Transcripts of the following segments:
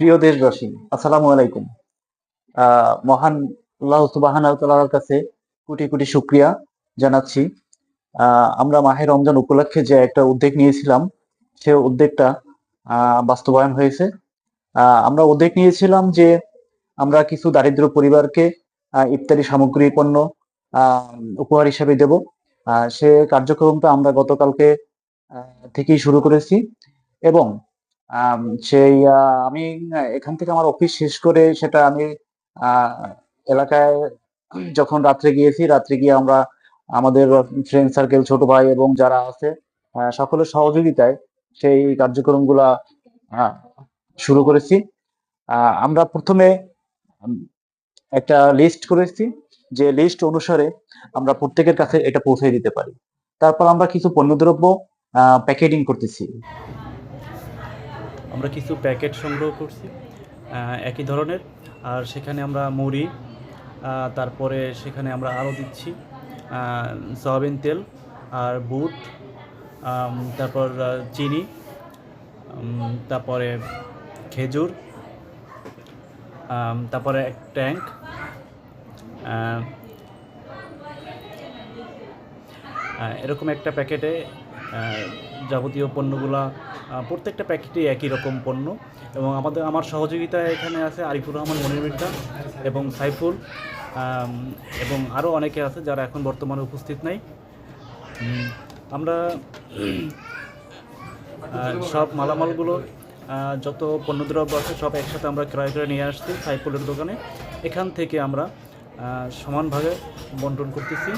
প্রিয় দেশবাসী, আসসালামু আলাইকুম। মহান আল্লাহ কাছে কোটি কোটি শুক্রিয়া জানাচ্ছি। আমরা মাহে রমজান উপলক্ষে যে একটা উদ্যোগ নিয়েছিলাম, সে উদ্যোগটা বাস্তবায়ন হয়েছে। আমরা উদ্যোগ নিয়েছিলাম যে আমরা কিছু দারিদ্র পরিবারকে ইফতারি সামগ্রী পণ্য উপহার হিসেবে দেব। সে কার্যক্রমটা আমরা গতকালকে থেকেই শুরু করেছি। এবং সেই আমি এখান থেকে আমার অফিস শেষ করে সেটা আমি এলাকায় যখন রাত্রে গিয়েছি, রাত্রে গিয়ে আমরা আমাদের ফ্রেন্ড সার্কেল ছোট ভাই এবং যারা আছে সকলের সহযোগিতায় সেই কার্যক্রমগুলা শুরু করেছি। আমরা প্রথমে একটা লিস্ট করেছি যে লিস্ট অনুসারে আমরা প্রত্যেকের কাছে এটা পৌঁছে দিতে পারি। তারপর আমরা কিছু পণ্যদ্রব্য প্যাকেটিং করতেছি। আমরা কিছু প্যাকেট সংগ্রহ করছি একই ধরনের। আর সেখানে আমরা মুড়ি তারপরে সেখানে আমরা আরও দিচ্ছি সয়াবিন তেল আর বুট তারপর চিনি তারপরে খেজুর তারপরে এক ট্যাঙ্ক এরকম একটা প্যাকেটে যাবতীয় পণ্যগুলা প্রত্যেকটা প্যাকেটে একই রকম পণ্য। এবং আমাদের, আমার সহযোগিতায় এখানে আছে আরিফুর রহমান, মনির মির্জা এবং সাইফুল এবং আরও অনেকে আছে যারা এখন বর্তমানে উপস্থিত নাই। আমরা সব মালামালগুলো যত পণ্যদ্রব্য আছে সব একসাথে আমরা ক্রয় করে নিয়ে আসছি সাইফুলের দোকানে। এখান থেকে আমরা সমানভাবে বন্টন করতেছি।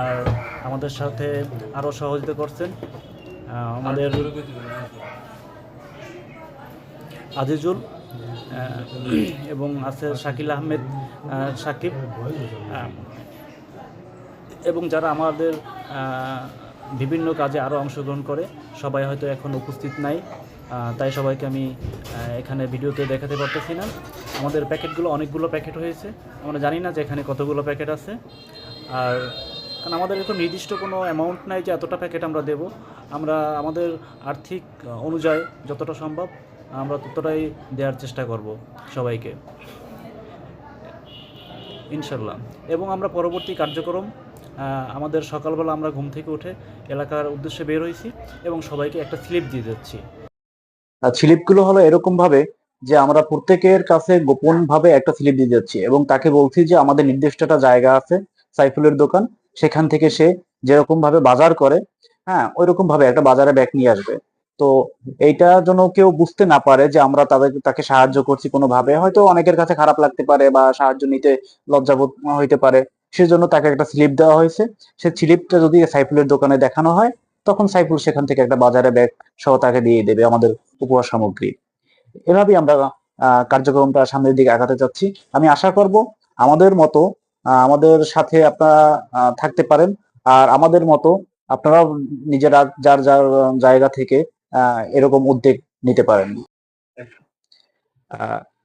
আর আমাদের সাথে আরও সহযোগিতা করছেন আমাদের আজিজুল এবং আছে শাকিল আহমেদ আহ, সাকিব এবং যারা আমাদের বিভিন্ন কাজে আরও অংশগ্রহণ করে সবাই হয়তো এখন উপস্থিত নাই তাই সবাইকে আমি এখানে ভিডিওতে দেখাতে পারতেছি না। আমাদের প্যাকেটগুলো অনেকগুলো প্যাকেট হয়েছে আমরা জানি না যে এখানে কতগুলো প্যাকেট আছে। আর কারণ আমাদের এরকম নির্দিষ্ট কোনো অ্যামাউন্ট নাই যে এতটা প্যাকেট আমরা দেব। আমরা, আমাদের আর্থিক অনুযায়ী যতটা সম্ভব, আমরা ততটাই দেওয়ার চেষ্টা করব সবাইকে। ইনশাল্লাহ এবং আমরা পরবর্তী কার্যক্রম আমাদের সকালবেলা আমরা ঘুম থেকে উঠে এলাকার উদ্দেশ্যে বের হয়েছি এবং সবাইকে একটা স্লিপ দিয়ে যাচ্ছি স্লিপগুলো হলো এরকম ভাবে যে আমরা প্রত্যেকের কাছে গোপন ভাবে একটা স্লিপ দিয়ে যাচ্ছি এবং তাকে বলছি যে আমাদের নির্দিষ্ট একটা জায়গা আছে, সাইফুলের দোকান। সেখান থেকে সে যেরকম ভাবে বাজার করে হ্যাঁ ওই রকম ভাবে একটা বাজারে ব্যাগ নিয়ে আসবে। তো এইটা যেন কেউ বুঝতে না পারে যে আমরা তাদের, তাকে সাহায্য করছি কোনোভাবে। হয়তো অনেকের কাছে খারাপ লাগতে পারে বা সাহায্য নিতে লজ্জাবোধ হইতে পারে। সেজন্য তাকে একটা স্লিপ দেওয়া হয়েছে। সে স্লিপটা যদি সাইফুলের দোকানে দেখানো হয়, তখন সাইফুল সেখান থেকে একটা বাজারে ব্যাগ সহ তাকে দিয়ে দেবে আমাদের উপহার সামগ্রী। এভাবেই আমরা কার্যক্রমটা সামনের দিকে আগাতে চাচ্ছি। আমি আশা করব আমাদের মতো আমাদের সাথে আপনারা থাকতে পারেন। আর আমাদের মতো আপনারাও নিজেরা যার যার জায়গা থেকে এরকম উদ্যোগ নিতে পারেন।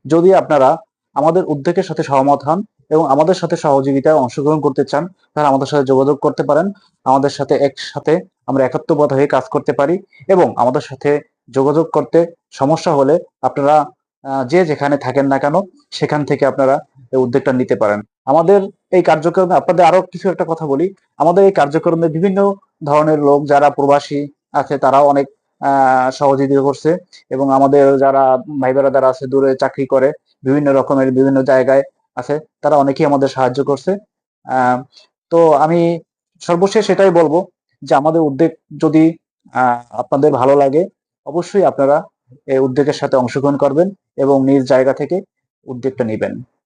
যদি আপনারা আমাদের উদ্যোগের সাথে সহমত হন এবং আমাদের সাথে সহযোগিতায় অংশগ্রহণ করতে চান, তাহলে আমাদের সাথে যোগাযোগ করতে পারেন। আমাদের সাথে একসাথে আমরা একাত্মবদ্ধ হয়ে কাজ করতে পারি এবং আমাদের সাথে যোগাযোগ করতে সমস্যা হলে আপনারা যে যেখানে থাকেন না কেন, সেখান থেকে আপনারা এই উদ্যোগটা নিতে পারেন। আমাদের এই কার্যক্রমে আপনাদের আরও কিছু একটা কথা বলি। আমাদের এই কার্যক্রমে বিভিন্ন ধরনের লোক যারা প্রবাসী আছে, তারাও অনেক সহযোগিতা করছে এবং আমাদের যারা ভাই যারা আছে, দূরে চাকরি করে, বিভিন্ন রকমের বিভিন্ন জায়গায় আছে, তারা অনেকেই আমাদের সাহায্য করছে। তো আমি সর্বশেষ এটাই বলব যে আমাদের উদ্যোগ যদি আপনাদের ভালো লাগে, অবশ্যই আপনারা এই উদ্যোগের সাথে অংশগ্রহণ করবেন এবং নিজ জায়গা থেকে উদ্যোগটা নেবেন।